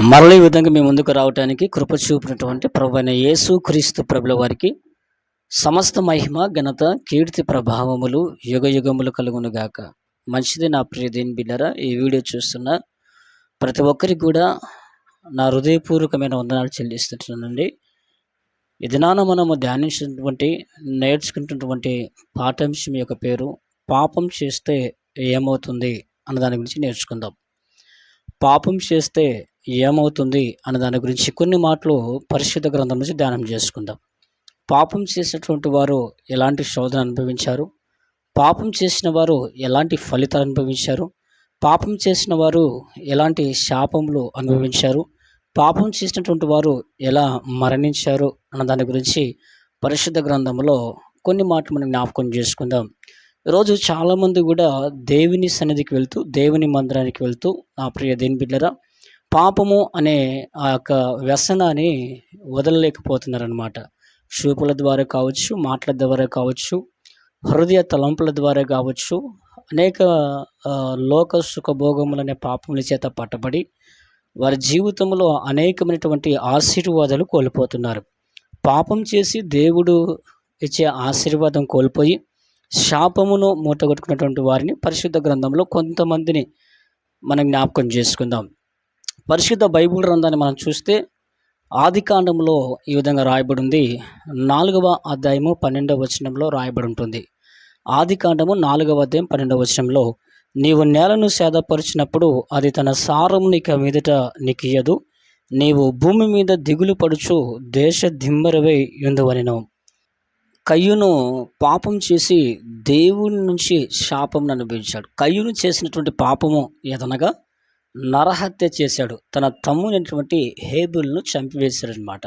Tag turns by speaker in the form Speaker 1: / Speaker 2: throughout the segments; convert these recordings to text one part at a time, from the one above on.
Speaker 1: మరల ఈ విధంగా మీ ముందుకు రావటానికి కృప చూపినటువంటి ప్రభు అయిన యేసు క్రీస్తు ప్రభుల వారికి సమస్త మహిమ ఘనత కీర్తి ప్రభావములు యుగ యుగములు కలుగును గాక. మంచిది నా ప్రియ దీని బిడ్డరా ఈ వీడియో చూస్తున్న ప్రతి ఒక్కరికి కూడా నా హృదయపూర్వకమైన వందనాలు చెల్లిస్తున్నానండి ఈ దినాన మనము ధ్యానించినటువంటి నేర్చుకుంటున్నటువంటి పాఠాంశం యొక్క పేరు పాపం చేస్తే ఏమవుతుంది? అన్న దాని గురించి నేర్చుకుందాం. పాపం చేస్తే ఏమవుతుంది అన్న దాని గురించి కొన్ని మాటలు పరిశుద్ధ గ్రంథం నుంచి ధ్యానం చేసుకుందాం. పాపం చేసినటువంటి వారు ఎలాంటి శోధన అనుభవించారు? పాపం చేసిన వారు ఎలాంటి ఫలితాలు అనుభవించారు? పాపం చేసిన వారు ఎలాంటి శాపములు అనుభవించారు? పాపం చేసినటువంటి వారు ఎలా మరణించారు అన్న దాని గురించి పరిశుద్ధ గ్రంథంలో కొన్ని మాటలు మనం జ్ఞాపకం చేసుకుందాం. ఈరోజు చాలామంది కూడా దేవుని సన్నిధికి వెళ్తూ దేవుని మందిరానికి వెళ్తూ నా ప్రియ దేని బిడ్డరా పాపము అనే ఆ యొక్క వ్యసనాన్ని వదలలేకపోతున్నారనమాట చూపుల ద్వారా కావచ్చు మాటల ద్వారా కావచ్చు హృదయ తలంపుల ద్వారా కావచ్చు అనేక లోక సుఖభోగములు అనే పాపముల చేత పట్టబడి వారి జీవితంలో అనేకమైనటువంటి ఆశీర్వాదాలు కోల్పోతున్నారు. పాపం చేసి దేవుడు ఇచ్చే ఆశీర్వాదం కోల్పోయి శాపమును మూటగొట్టుకున్నటువంటి వారిని పరిశుద్ధ గ్రంథంలో కొంతమందిని మనం జ్ఞాపకం చేసుకుందాం. పరిశుద్ధ బైబిల్ గ్రంథాన్ని మనం చూస్తే ఆది కాండంలో ఈ విధంగా రాయబడి ఉంది నాలుగవ అధ్యాయము పన్నెండవ వచనంలో రాయబడి ఉంటుంది. ఆది కాండము నాలుగవ అధ్యాయం పన్నెండవ వచనంలో నీవు నేలను సేదపరిచినప్పుడు అది తన సారము నీకు మీదట నీకు ఇయ్యదు నీవు భూమి మీద దిగులు పడుచు దేశ దిమ్మరవై ఉందవనెను కయ్యును పాపం చేసి దేవుని నుంచి శాపం అనుభవించాడు. కయ్యును చేసినటువంటి పాపము ఏదనగా నరహత్య చేశాడు. తన తమ్మునటువంటి హేబుల్ను చంపివేశాడనమాట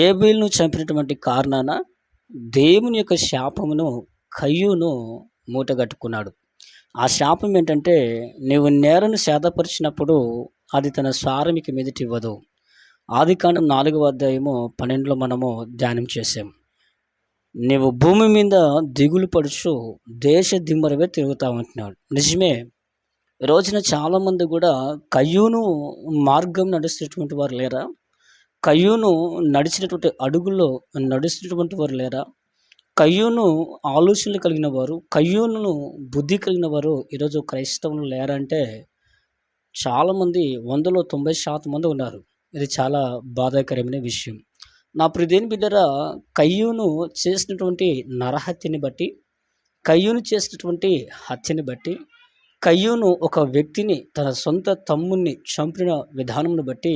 Speaker 1: ఏబిల్ను చంపినటువంటి కారణాన దేవుని యొక్క శాపమును కయ్యూను మూటగట్టుకున్నాడు. ఆ శాపం ఏంటంటే నీవు నేరను సేదపరిచినప్పుడు అది తన సారమికి మీదటి ఇవ్వదు. ఆది కాండం నాలుగవ అధ్యాయము పన్నెండులో మనము ధ్యానం చేసాం నీవు భూమి మీద దిగులు పడుచు దేశ దిమ్మరవే తిరుగుతావు ఉంటున్నాడు నిజమే ఈ రోజున చాలామంది కూడా కయ్యూను మార్గం నడుస్తున్నటువంటి వారు లేరా? కయ్యూను నడిచినటువంటి అడుగుల్లో నడుస్తున్నటువంటి వారు లేరా? కయ్యూను ఆలోచనలు కలిగిన వారు కయ్యూను బుద్ధి కలిగిన వారు ఈరోజు క్రైస్తవులు లేరంటే చాలామంది వందలో తొంభై శాతం మంది ఉన్నారు. ఇది చాలా బాధాకరమైన విషయం. నా ప్రదేని బిడ్డరా కయ్యూను చేసినటువంటి నరహత్యని బట్టి కయ్యూను చేసినటువంటి హత్యని బట్టి కయ్యూను ఒక వ్యక్తిని తన సొంత తమ్ముణ్ణి చంపిన విధానమును బట్టి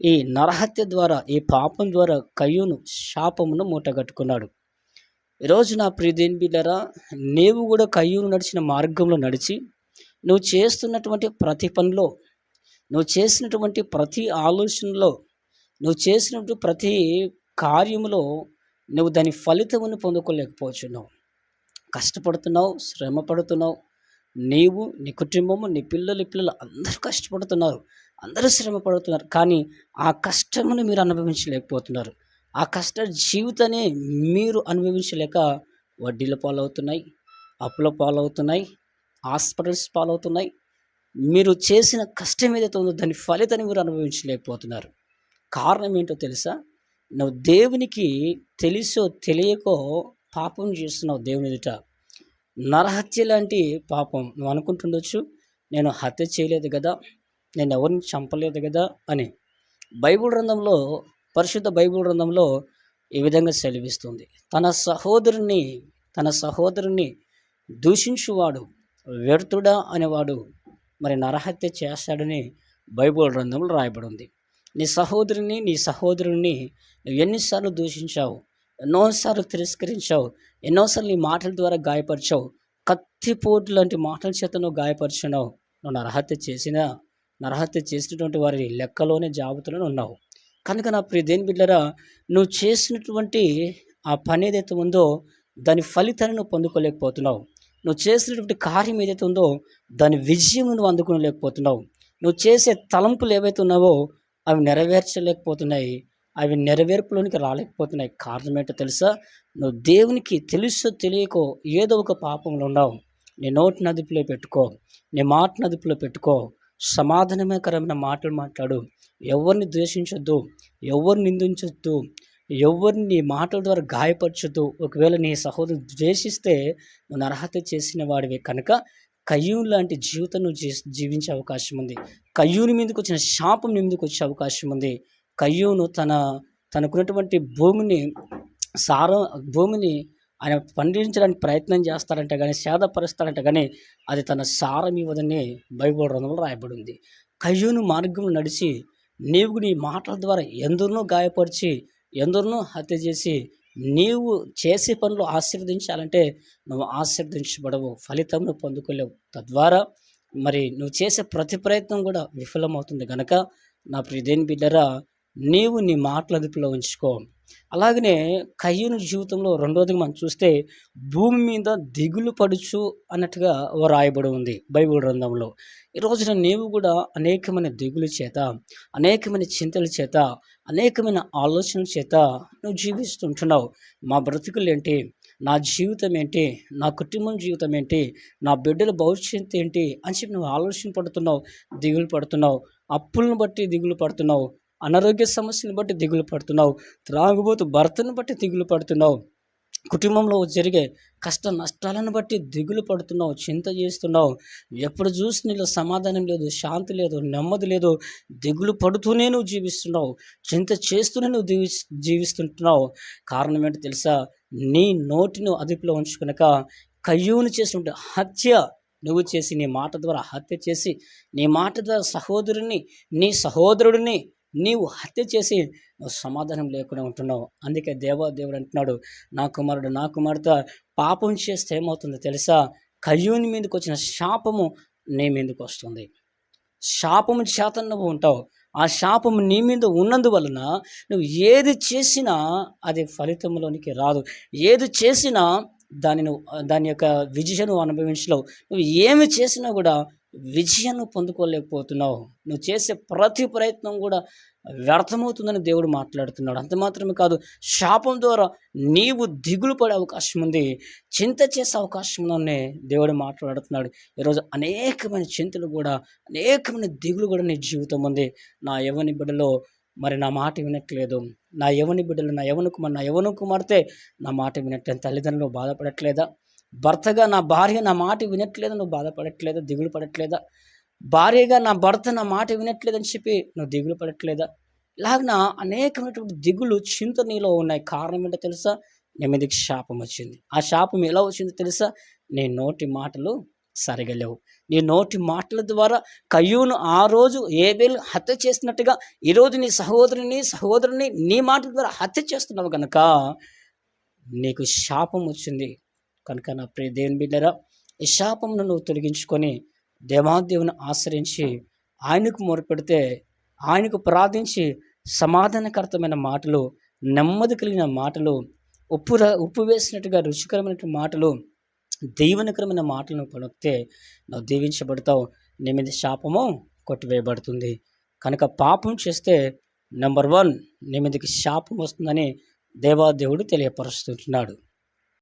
Speaker 1: ఈ నరహత్య ద్వారా ఈ పాపం ద్వారా కయ్యూను శాపమును మూటగట్టుకున్నాడు. ఈరోజు నా ప్రియదేని బిడ్డరా నీవు కూడా కయ్యూను నడిచిన మార్గంలో నడిచి నువ్వు చేస్తున్నటువంటి ప్రతి పనిలో నువ్వు చేసినటువంటి ప్రతి ఆలోచనలో నువ్వు చేసినటువంటి ప్రతి కార్యములో నువ్వు దాని ఫలితమును పొందుకోలేకపోతున్నావు. కష్టపడుతున్నావు శ్రమ పడుతున్నావు నీవు నీ కుటుంబము నీ పిల్లలు పిల్లలు అందరూ కష్టపడుతున్నారు. అందరూ శ్రమ పడుతున్నారు కానీ ఆ కష్టమును మీరు అనుభవించలేకపోతున్నారు. ఆ కష్ట జీవితాన్ని మీరు అనుభవించలేక వడ్డీల పాలవుతున్నాయి అప్పుల పాలవుతున్నాయి హాస్పిటల్స్ పాలవుతున్నాయి. మీరు చేసిన కష్టం ఏదైతే ఉందో దాని ఫలితాన్ని మీరు అనుభవించలేకపోతున్నారు. కారణం ఏంటో తెలుసా? నువ్వు దేవునికి తెలిసో తెలియకో పాపం చేస్తున్నావు దేవుని ఎదుట. నరహత్య లాంటి పాపం. నువ్వు అనుకుంటుండొచ్చు నేను హత్య చేయలేదు కదా నేను ఎవరిని చంపలేదు కదా అని. బైబిల్ గ్రంథంలో పరిశుద్ధ బైబిల్ గ్రంథంలో ఈ విధంగా సెలవిస్తుంది. తన సహోదరుని తన సహోదరుని దూషించువాడు వ్యర్థుడా అనేవాడు మరి నరహత్య చేస్తాడని బైబిల్ గ్రంథంలో రాయబడి ఉంది. నీ సహోదరుని నీ సహోదరుని నువ్వు ఎన్నిసార్లు దూషించావు? ఎన్నోసార్లు తిరస్కరించావు ఎన్నోసార్లు నీ మాటల ద్వారా గాయపరిచావు కత్తిపోటు లాంటి మాటల చేత నువ్వు గాయపరిచినావు. నువ్వు నరహత్య చేసిన నరహత్య చేసినటువంటి వారి లెక్కలోనే జాబితాలో ఉన్నావు. కనుక నా ప్రియ దేని బిడ్డరా నువ్వు చేసినటువంటి ఆ పని ఏదైతే ఉందో దాని ఫలితాన్ని నువ్వు పొందుకోలేకపోతున్నావు. నువ్వు చేసినటువంటి కార్యం ఏదైతే ఉందో దాని విజయం నువ్వు అందుకోలేకపోతున్నావు. నువ్వు చేసే తలంపులు ఏవైతే ఉన్నావో అవి నెరవేర్చలేకపోతున్నాయి. అవి నెరవేర్పులోనికి రాలేకపోతున్నాయి. కారణం ఏంటో తెలుసా? నువ్వు దేవునికి తెలుసో తెలియకో ఏదో ఒక పాపంలో ఉన్నావు. నీ నోటి నదుపులో పెట్టుకో నీ మాట నదుపులో పెట్టుకో. సమాధానమేకరమైన మాటలు మాట్లాడు. ఎవరిని ద్వేషించొద్దు ఎవరిని నిందించొద్దు ఎవరిని నీ మాటల ద్వారా గాయపరచొద్దు. ఒకవేళ నీ సహోదరు ద్వేషిస్తే నువ్వు నరహత్య చేసిన వాడివే కనుక కయ్యూన్ లాంటి జీవితం నువ్వు జీ- జీవించే అవకాశం ఉంది. కయ్యూని మీదకి వచ్చిన శాపం నీ మీదకి వచ్చే అవకాశం ఉంది. కయ్యూను తన తనకున్నటువంటి భూమిని సారం భూమిని ఆయన పండించడానికి ప్రయత్నం చేస్తాడంటే కానీ సేదపరుస్తాడంటే కానీ అది తన సారం ఇవ్వదని బైబిల్ రంగంలో రాయబడి ఉంది కయ్యూను మార్గం నడిచి నీవు నీ మాటల ద్వారా ఎందరినో గాయపరిచి ఎందరినో హత్య చేసి నీవు చేసే పనులు ఆశీర్వదించాలంటే నువ్వు ఆశీర్వదించబడవు ఫలితం నువ్వు పొందుకోలేవు. తద్వారా మరి నువ్వు చేసే ప్రతి ప్రయత్నం కూడా విఫలమవుతుంది కనుక నా ప్రియదేని బిడ్డరా నీవు నీ మాటల అదుపులో ఉంచుకో. అలాగనే కయ్యను జీవితంలో రెండోది మనం చూస్తే భూమి మీద దిగులు పడుచు అన్నట్టుగా రాయబడి ఉంది బైబిల్ గ్రంథంలో. ఈ రోజున నీవు కూడా అనేకమైన దిగులు చేత అనేకమైన చింతల చేత అనేకమైన ఆలోచనల చేత నువ్వు జీవిస్తుంటున్నావు మా బ్రతుకులు ఏంటి? నా జీవితం ఏంటి? నా కుటుంబం జీవితం ఏంటి? నా బిడ్డల భవిష్యత్తు ఏంటి? అని చెప్పి నువ్వు ఆలోచన పడుతున్నావు దిగులు పడుతున్నావు. అప్పులను బట్టి దిగులు పడుతున్నావు. అనారోగ్య సమస్యను బట్టి దిగులు పడుతున్నావు. త్రాగుబోతు భర్తను బట్టి దిగులు పడుతున్నావు. కుటుంబంలో జరిగే కష్ట నష్టాలను బట్టి దిగులు పడుతున్నావు. చింత చేస్తున్నావు. ఎప్పుడు చూసి నీలో సమాధానం లేదు శాంతి లేదు నెమ్మది లేదు. దిగులు పడుతూనే నువ్వు జీవిస్తున్నావు. చింత చేస్తూనే నువ్వు జీవి జీవిస్తుంటున్నావు. కారణం ఏంటో తెలుసా? నీ నోటిని అదుపులో ఉంచుకునక కయ్యూని చేసినటువంటి హత్య నువ్వు చేసి నీ మాట ద్వారా హత్య చేసి నీ మాట ద్వారా సహోదరుని నీ సహోదరుడిని నీవు హత్య చేసి నువ్వు సమాధానం లేకుండా ఉంటున్నావు. అందుకే దేవా దేవుడు అంటున్నాడు నా కుమారుడు నా కుమార్తె పాపం చేస్తే ఏమవుతుందో తెలుసా? కయ్యూని మీదకి వచ్చిన శాపము నీ మీదకి వస్తుంది. శాపము చేత నువ్వు ఉంటావు. ఆ శాపము నీ మీద ఉన్నందువలన నువ్వు ఏది చేసినా అది ఫలితంలోనికి రాదు. ఏది చేసినా దాని నువ్వు దాని యొక్క విజయను అనుభవించలేవు. నువ్వు ఏమి చేసినా కూడా విజయాన్ని పొందుకోలేకపోతున్నావు. నువ్వు చేసే ప్రతి ప్రయత్నం కూడా వ్యర్థమవుతుందని దేవుడు మాట్లాడుతున్నాడు. అంత మాత్రమే కాదు శాపం ద్వారా నీవు దిగులు పడే అవకాశం ఉంది. చింత చేసే అవకాశం ఉందని దేవుడు మాట్లాడుతున్నాడు. ఈరోజు అనేకమైన చింతలు కూడా అనేకమైన దిగులు కూడా నీ జీవితం ఉంది. నా యవని బిడ్డలో మరి నా మాట వినట్లేదు. నా యవని బిడ్డలు నా యవన కుమార్ నా యవన కుమార్తె నా మాట వినట్లేదు. తల్లిదండ్రులు బాధపడట్లేదా? భర్తగా నా భార్య నా మాట వినట్లేదు నువ్వు బాధపడట్లేదా? దిగులు పడట్లేదా? భార్యగా నా భర్త నా మాట వినట్లేదని చెప్పి నువ్వు దిగులు పడట్లేదా? ఇలాగన అనేకమైనటువంటి దిగులు చింత నీలో ఉన్నాయి. కారణం ఏంటో తెలుసా? నీ మీదకి శాపం వచ్చింది. ఆ శాపం ఎలా వచ్చిందో తెలుసా? నీ నోటి మాటలు సరిగా లేవు నీ నోటి మాటల ద్వారా కయ్యూను ఆ రోజు ఏబేలు హత్య చేసినట్టుగా ఈరోజు నీ సహోదరుని సహోదరుని నీ మాటల ద్వారా హత్య చేస్తున్నావు కనుక నీకు శాపం వచ్చింది. కనుక నా ప్రియ దేవుని బిడ్డరా ఈ శాపంను నువ్వు తొలగించుకొని దేవాదేవుని ఆశ్రయించి ఆయనకు మొరపెడితే ఆయనకు ప్రార్థించి సమాధానకరతమైన మాటలు నెమ్మది కలిగిన మాటలు ఉప్పు ర- ఉప్పు వేసినట్టుగా రుచికరమైనటువంటి మాటలు దీవెనకరమైన మాటలను పలికితే నువ్వు దీవించబడతావు. నీ మీద శాపము కొట్టివేయబడుతుంది. కనుక పాపం చేస్తే నెంబర్ వన్ నీ మీదకి శాపం వస్తుందని దేవాదేవుడు తెలియపరుస్తుంటున్నాడు.